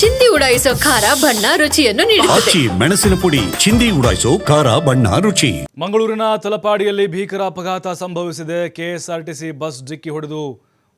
ಚಿಂದಿ ಉಡಾಯಿಸೋ ಖಾರ ಬಣ್ಣ ರುಚಿಯನ್ನು ನೀಡುತ್ತದೆ. ಆಚಿ ಮೆಣಸಿನ ಪುಡಿ ಚಿಂದಿ ಉಡಾಯಿಸೋ ಖಾರ ಬಣ್ಣ ರುಚಿ. ಮಂಗಳೂರಿನ ತಲಪಾಡಿಯಲ್ಲಿ ಭೀಕರ ಅಪಘಾತ ಸಂಭವಿಸಿದೆ. ಕೆಎಸ್ಆರ್ಟಿಸಿ ಬಸ್ ಡಿಕ್ಕಿ ಹೊಡೆದು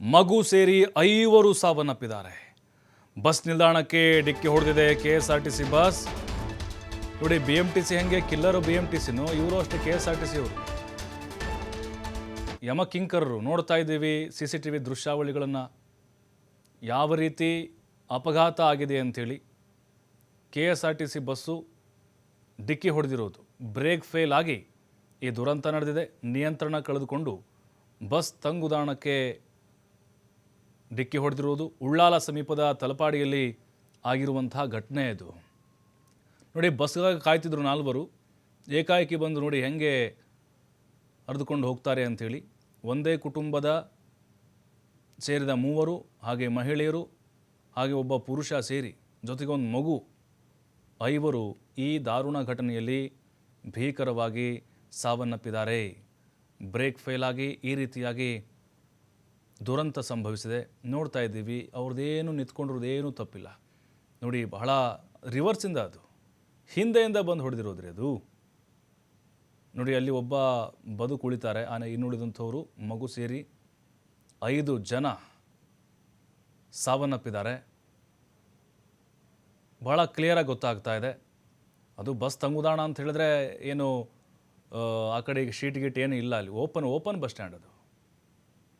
ಮಗು ಸೇರಿ ಐವರು ಸಾವನ್ನಪ್ಪಿದ್ದಾರೆ. ಬಸ್ ನಿಲ್ದಾಣಕ್ಕೆ ಡಿಕ್ಕಿ ಹೊಡೆದಿದೆ ಕೆಎಸ್ಆರ್ಟಿಸಿ ಬಸ್. ನೋಡಿ ಬಿ ಎಂ ಟಿ ಸಿ ಹೆಂಗೆ ಕಿಲ್ಲರು ಬಿ ಎಂ ಟಿ ಸಿನು ಇವರು ಅಷ್ಟೇ K S R T C ಅವರು ಯಮಕಿಂಕರರು ನೋಡ್ತಾ ಇದ್ದೀವಿ ಸಿ ಸಿ ಟಿ ವಿ ದೃಶ್ಯಾವಳಿಗಳನ್ನು. ಯಾವ ರೀತಿ ಅಪಘಾತ ಆಗಿದೆ ಅಂಥೇಳಿ K S R T C bus ಡಿಕ್ಕಿ ಹೊಡೆದಿರೋದು. ಬ್ರೇಕ್ ಫೇಲ್ ಆಗಿ ಈ ದುರಂತ ನಡೆದಿದೆ. ನಿಯಂತ್ರಣ ಕಳೆದುಕೊಂಡು ಬಸ್ ತಂಗುದಾಣಕ್ಕೆ ಡಿಕ್ಕಿ ಹೊಡೆದಿರುವುದು ಉಳ್ಳಾಲ ಸಮೀಪದ ತಲಪಾಡಿಯಲ್ಲಿ ಆಗಿರುವಂತಹ ಘಟನೆ ಇದು. ನೋಡಿ, ಬಸ್ಗಾಗಿ ಕಾಯ್ತಿದ್ರು ನಾಲ್ವರು. ಏಕಾಏಕಿ ಬಂದು ನೋಡಿ ಹೆಂಗೆ ಹರಿದುಕೊಂಡು ಹೋಗ್ತಾರೆ ಅಂಥೇಳಿ. ಒಂದೇ ಕುಟುಂಬದ ಸೇರಿದ ಮೂವರು, ಹಾಗೆ ಮಹಿಳೆಯರು ಹಾಗೆ ಒಬ್ಬ ಪುರುಷ ಸೇರಿ ಜೊತೆಗೆ ಒಂದು ಮಗು. ಐವರು ಈ ದಾರುಣ ಘಟನೆಯಲ್ಲಿ ಭೀಕರವಾಗಿ ಸಾವನ್ನಪ್ಪಿದ್ದಾರೆ. ಬ್ರೇಕ್ ಫೇಲ್ ಆಗಿ ಈ ರೀತಿಯಾಗಿ ದುರಂತ ಸಂಭವಿಸಿದೆ. ನೋಡ್ತಾ ಇದ್ದೀವಿ, ಅವ್ರದ್ದೇನು ನಿಂತ್ಕೊಂಡಿರೋದೇನೂ ತಪ್ಪಿಲ್ಲ. ನೋಡಿ, ಬಹಳ ರಿವರ್ಸಿಂದ ಅದು. ಹಿಂದೆಯಿಂದ ಬಂದು ಹೊಡೆದಿರೋದ್ರಿ ಅದು. ನೋಡಿ, ಅಲ್ಲಿ ಒಬ್ಬ ಬದುಕು ಉಳಿತಾರೆ. ಆನೆ ಇನ್ನುಳಿದಂಥವರು, ಮಗು ಸೇರಿ ಐದು ಜನ ಸಾವನ್ನಪ್ಪಿದ್ದಾರೆ. ಭಾಳ ಕ್ಲಿಯರಾಗಿ ಗೊತ್ತಾಗ್ತಾ ಇದೆ. ಅದು ಬಸ್ ತಂಗುದಾಣ ಅಂತ ಹೇಳಿದ್ರೆ ಏನು ಆ, ಕಡೆ ಈಗ ಶೀಟ್ ಗೀಟ್ ಏನು ಇಲ್ಲ ಅಲ್ಲಿ. ಓಪನ್ ಓಪನ್ ಬಸ್ ಸ್ಟ್ಯಾಂಡ್ ಅದು.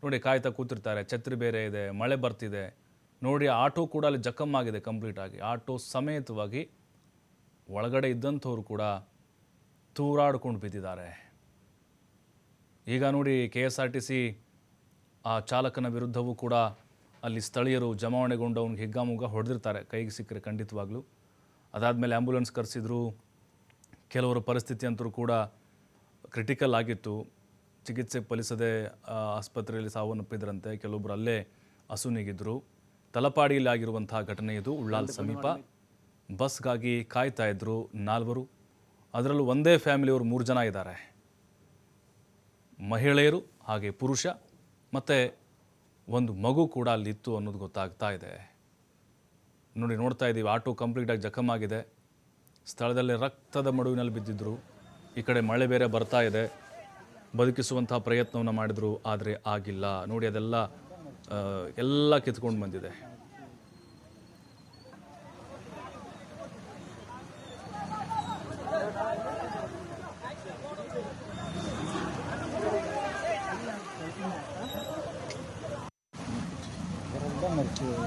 ನೋಡಿ ಕಾಯ್ತಾ ಕೂತಿರ್ತಾರೆ ಛತ್ರಿ ಬೇರೆ ಇದೆ ಮಳೆ ಬರ್ತಿದೆ. ನೋಡಿ ಆಟೋ ಕೂಡ ಅಲ್ಲಿ ಜಖಮ್ ಆಗಿದೆ ಕಂಪ್ಲೀಟಾಗಿ ಆಟೋ ಸಮೇತವಾಗಿ ಒಳಗಡೆ ಇದ್ದಂಥವ್ರು ಕೂಡ ತೂರಾಡ್ಕೊಂಡು ಬಿದ್ದಿದ್ದಾರೆ. ಈಗ ನೋಡಿ K S R T C ಆ ಚಾಲಕನ ವಿರುದ್ಧವೂ ಕೂಡ ಅಲ್ಲಿ ಸ್ಥಳೀಯರು ಜಮಾವಣೆಗೊಂಡು ಅವ್ನಿಗೆ ಹಿಗ್ಗಾಮುಗ್ಗ ಹೊಡೆದಿರ್ತಾರೆ. ಕೈಗೆ ಸಿಕ್ಕರೆ ಖಂಡಿತವಾಗ್ಲೂ. ಅದಾದಮೇಲೆ ಆ್ಯಂಬುಲೆನ್ಸ್ ಕರೆಸಿದ್ರು. ಕೆಲವರ ಪರಿಸ್ಥಿತಿ ಅಂತರೂ ಕೂಡ ಕ್ರಿಟಿಕಲ್ ಆಗಿತ್ತು. ಚಿಕಿತ್ಸೆ ಫಲಿಸದೆ ಆಸ್ಪತ್ರೆಯಲ್ಲಿ ಸಾವನ್ನಪ್ಪಿದ್ರಂತೆ. ಕೆಲವೊಬ್ಬರು ಅಲ್ಲೇ ಅಸುನೀಗಿದ್ರು ತಲಪಾಡಿಯಲ್ಲಿ ಆಗಿರುವಂತಹ ಘಟನೆ ಇದು. ಉಳ್ಳಾಲ್ ಸಮೀಪ ಬಸ್ಗಾಗಿ ಕಾಯ್ತಾ ಇದ್ರು ನಾಲ್ವರು. ಅದರಲ್ಲೂ ಒಂದೇ ಫ್ಯಾಮಿಲಿಯವರು ಮೂರು ಜನ ಇದ್ದಾರೆ. ಮಹಿಳೆಯರು ಹಾಗೆ ಪುರುಷ ಮತ್ತು ಒಂದು ಮಗು ಕೂಡ ಅಲ್ಲಿತ್ತು ಅನ್ನೋದು ಗೊತ್ತಾಗ್ತಾ ಇದೆ. ನೋಡಿ, ನೋಡ್ತಾ ಇದ್ದೀವಿ, ಆಟೋ ಕಂಪ್ಲೀಟಾಗಿ ಜಖಮಾಗಿದೆ ಸ್ಥಳದಲ್ಲಿ ರಕ್ತದ ಮಡುವಿನಲ್ಲಿ ಬಿದ್ದಿದ್ದರು ಈ ಕಡೆ ಮಳೆ ಬೇರೆ ಬರ್ತಾ ಇದೆ. ಬದುಕಿಸುವಂಥ ಪ್ರಯತ್ನವನ್ನು ಮಾಡಿದರು, ಆದರೆ ಆಗಿಲ್ಲ. ನೋಡಿ, ಅದೆಲ್ಲ ಎಲ್ಲ ಕಿತ್ಕೊಂಡು ಬಂದಿದೆ.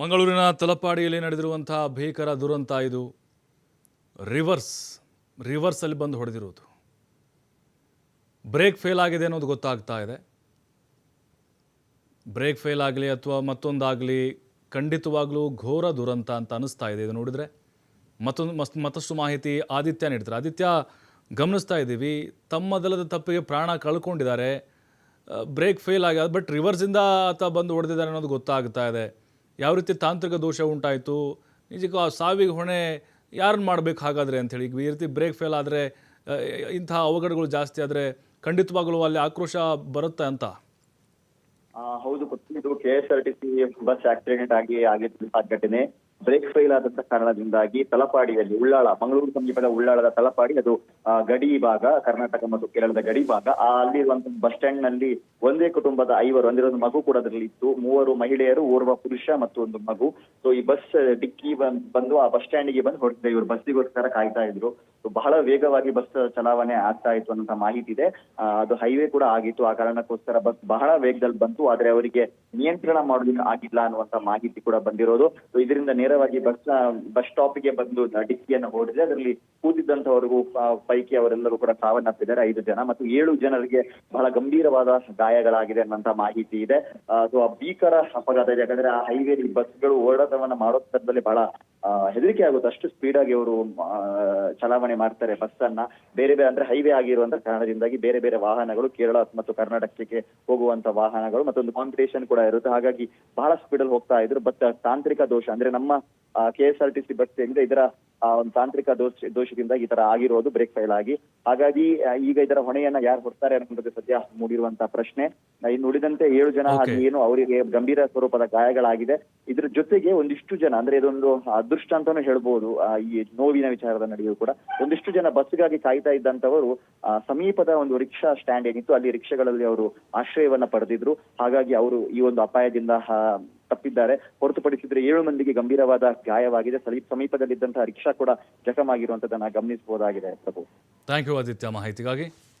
ಮಂಗಳೂರಿನ ತಲಪಾಡಿಯಲ್ಲಿ ನಡೆದಿರುವಂತಹ ಭೀಕರ ದುರಂತ ಇದು. ರಿವರ್ಸ್, ರಿವರ್ಸಲ್ಲಿ ಬಂದು ಹೊಡೆದಿರೋದು ಬ್ರೇಕ್ ಫೇಲ್ ಆಗಿದೆ ಅನ್ನೋದು ಗೊತ್ತಾಗ್ತಾ ಇದೆ. ಬ್ರೇಕ್ ಫೇಲ್ ಆಗಲಿ ಅಥವಾ ಮತ್ತೊಂದಾಗಲಿ ಖಂಡಿತವಾಗಲೂ ಘೋರ ದುರಂತ ಅಂತ ಅನಿಸ್ತಾ ಇದೆ. ಇದು ನೋಡಿದರೆ ಮತ್ತೊಂದು ಮಸ್ ಮತ್ತಷ್ಟು ಮಾಹಿತಿ ಆದಿತ್ಯ ನೀಡ್ತಾರೆ. ಆದಿತ್ಯ, ಗಮನಿಸ್ತಾ ಇದ್ದೀವಿ. ತಮ್ಮದಲ್ಲದ ತಪ್ಪಿಗೆ ಪ್ರಾಣ ಕಳ್ಕೊಂಡಿದ್ದಾರೆ. ಬ್ರೇಕ್ ಫೇಲ್ ಆಗ್ಯದ ಬಟ್ ರಿವರ್ಸಿಂದ ಆತ ಬಂದು ಹೊಡೆದಿದ್ದಾರೆ ಅನ್ನೋದು ಗೊತ್ತಾಗ್ತಾ ಇದೆ. ಯಾವ ರೀತಿ ತಾಂತ್ರಿಕ ದೋಷ ಉಂಟಾಯಿತು? ನಿಜಕ್ಕೂ ಆ ಸಾವಿಗೆ ಹೊಣೆ ಯಾರನ್ನು ಮಾಡಬೇಕು ಹಾಗಾದರೆ ಅಂಥೇಳಿ ಈ ರೀತಿ ಬ್ರೇಕ್ ಫೇಲ್ ಆದರೆ ಇಂತಹ ಅವಘಡಗಳು ಜಾಸ್ತಿ ಆದರೆ ಖಂಡಿತವಾಗಲೂ ಅಲ್ಲಿ ಆಕ್ರೋಶ ಬರುತ್ತೆ ಅಂತ. ಹೌದು ಇದು K S R T C bus accident ಆಗಿ ಆಗಿದ್ದ ಘಟನೆ ಬ್ರೇಕ್ ಫೇಲ್ ಆದಂತ ಕಾರಣದಿಂದಾಗಿ ತಲಪಾಡಿಯಲ್ಲಿ ಉಳ್ಳಾಳ, ಮಂಗಳೂರು ಸಮೀಪದ ಉಳ್ಳಾಳದ ತಲಪಾಡಿ, ಅದು ಗಡಿ ಭಾಗ, ಕರ್ನಾಟಕ ಮತ್ತು ಕೇರಳದ ಗಡಿ ಭಾಗ. ಆ ಅಲ್ಲಿರುವಂತಹ ಬಸ್ ಸ್ಟ್ಯಾಂಡ್ನಲ್ಲಿ ಒಂದೇ ಕುಟುಂಬದ ಐವರು, ಅಂದ್ರೆ ಒಂದು ಮಗು ಕೂಡ ಅದರಲ್ಲಿ ಇತ್ತು. ಮೂವರು ಮಹಿಳೆಯರು, ಓರ್ವ ಪುರುಷ ಮತ್ತು ಒಂದು ಮಗು. ಸೊ ಈ ಬಸ್, ಡಿಕ್ಕಿ ಬಂದು ಆ ಬಸ್ ಸ್ಟ್ಯಾಂಡಿಗೆ ಬಂದು ಹೊರಟಿದೆ. ಇವರು ಬಸ್ಸಿಗೋಸ್ಕರ ಕಾಯ್ತಾ ಇದ್ರು. ಸೊ ಬಹಳ ವೇಗವಾಗಿ ಬಸ್ ಚಲಾವಣೆ ಆಗ್ತಾ ಇತ್ತು ಅನ್ನೋ ಮಾಹಿತಿ ಇದೆ. ಅದು ಹೈವೇ ಕೂಡ ಆಗಿತ್ತು. ಆ ಕಾರಣಕ್ಕೋಸ್ಕರ ಬಸ್ ಬಹಳ ವೇಗದಲ್ಲಿ ಬಂತು. ಆದ್ರೆ ಅವರಿಗೆ ನಿಯಂತ್ರಣ ಮಾಡೋದಕ್ಕೆ ಆಗಿಲ್ಲ ಅನ್ನುವಂತ ಮಾಹಿತಿ ಕೂಡ ಬಂದಿರೋದು. ಸೊ ಇದರಿಂದ ನೇರ ನೇರವಾಗಿ ಬಸ್ ಬಸ್ ಸ್ಟಾಪ್ಗೆ ಬಂದು ಡಿಕ್ಕಿಯನ್ನು ಹೊಡೆದಿದೆ ಅದರಲ್ಲಿ ಕೂತಿದ್ದಂತವರಿಗೂ ಪೈಕಿ ಅವರೆಲ್ಲರೂ ಕೂಡ ಸಾವನ್ನಪ್ಪಿದ್ದಾರೆ. ಐದು ಜನ ಮತ್ತು ಏಳು ಜನರಿಗೆ ಬಹಳ ಗಂಭೀರವಾದ ಗಾಯಗಳಾಗಿದೆ ಅನ್ನುವಂತ ಮಾಹಿತಿ ಇದೆ. ಅದು ಆ ಭೀಕರ ಅಪಘಾತ ಇದೆ. ಯಾಕಂದ್ರೆ ಆ ಹೈವೇ ಬಸ್ಗಳು ಓಡಾಟವನ್ನ ಮಾಡೋ ಸಂದರ್ಭದಲ್ಲಿ ಬಹಳ ಹೆದರಿಕೆ ಆಗುತ್ತೆ. ಅಷ್ಟು ಸ್ಪೀಡ್ ಆಗಿ ಅವರು ಚಲಾವಣೆ ಮಾಡ್ತಾರೆ ಬಸ್ ಅನ್ನ. ಬೇರೆ ಬೇರೆ ಅಂದ್ರೆ ಹೈವೇ ಆಗಿರುವಂತ ಕಾರಣದಿಂದಾಗಿ ಬೇರೆ ಬೇರೆ ವಾಹನಗಳು ಕೇರಳ ಮತ್ತು ಕರ್ನಾಟಕಕ್ಕೆ ಹೋಗುವಂತ ವಾಹನಗಳು ಮತ್ತೊಂದು ಕಾಂಪಿಟೇಷನ್ ಕೂಡ ಇರುತ್ತೆ. ಹಾಗಾಗಿ ಬಹಳ ಸ್ಪೀಡ್ ಅಲ್ಲಿ ಹೋಗ್ತಾ ಇದ್ರು. ಬಟ್ ತಾಂತ್ರಿಕ ದೋಷ, ಅಂದ್ರೆ ನಮ್ಮ K S R T C bus ಏನಿದೆ ಇದರ ಆ, ಒಂದು ತಾಂತ್ರಿಕ ದೋಷ ದೋಷದಿಂದ ಈ ತರ ಆಗಿರೋದು ಬ್ರೇಕ್ ಫೈಲ್ ಆಗಿ. ಹಾಗಾಗಿ ಈಗ ಇದರ ಹೊಣೆಯನ್ನ ಯಾರು ಹೊಡ್ತಾರೆ ಅನ್ನೋದು ಸದ್ಯ ಮೂಡಿರುವಂತಹ ಪ್ರಶ್ನೆ. ಇನ್ನು ಉಳಿದಂತೆ ಏಳು ಜನ ಹಾಗೆ ಏನು ಅವರಿಗೆ ಗಂಭೀರ ಸ್ವರೂಪದ ಗಾಯಗಳಾಗಿದೆ. ಇದ್ರ ಜೊತೆಗೆ ಒಂದಿಷ್ಟು ಜನ ಅಂದ್ರೆ ಇದೊಂದು ಅದೃಷ್ಟ ಅಂತಾನು ಹೇಳ್ಬೋದು ಈ ನೋವಿನ ವಿಚಾರದ ನಡುವೆಯೂ ಕೂಡ. ಒಂದಿಷ್ಟು ಜನ ಬಸ್ಗಾಗಿ ಕಾಯ್ತಾ ಇದ್ದಂತವರು ಆ, ಸಮೀಪದ ಒಂದು ರಿಕ್ಷಾ ಸ್ಟ್ಯಾಂಡ್ ಏನಿತ್ತು ಅಲ್ಲಿ ರಿಕ್ಷಾಗಳಲ್ಲಿ ಅವರು ಆಶ್ರಯವನ್ನ ಪಡೆದಿದ್ರು. ಹಾಗಾಗಿ ಅವರು ಈ ಒಂದು ಅಪಾಯದಿಂದ ತಪ್ಪಿದ್ದಾರೆ. ಹೊರತುಪಡಿಸಿದ್ರೆ ಏಳು ಮಂದಿಗೆ ಗಂಭೀರವಾದ ಗಾಯವಾಗಿದೆ. ಸಮೀಪ ಸಮೀಪದಲ್ಲಿದ್ದಂತಹ ರಿಕ್ಷಾ ಕೂಡ ಜಖಮಾಗಿರುವಂತದನ್ನ ಗಮನಿಸಬಹುದಾಗಿದೆ ಪ್ರಭು. ಥ್ಯಾಂಕ್ ಯು ಆದಿತ್ಯ ಮಾಹಿತಿಗಾಗಿ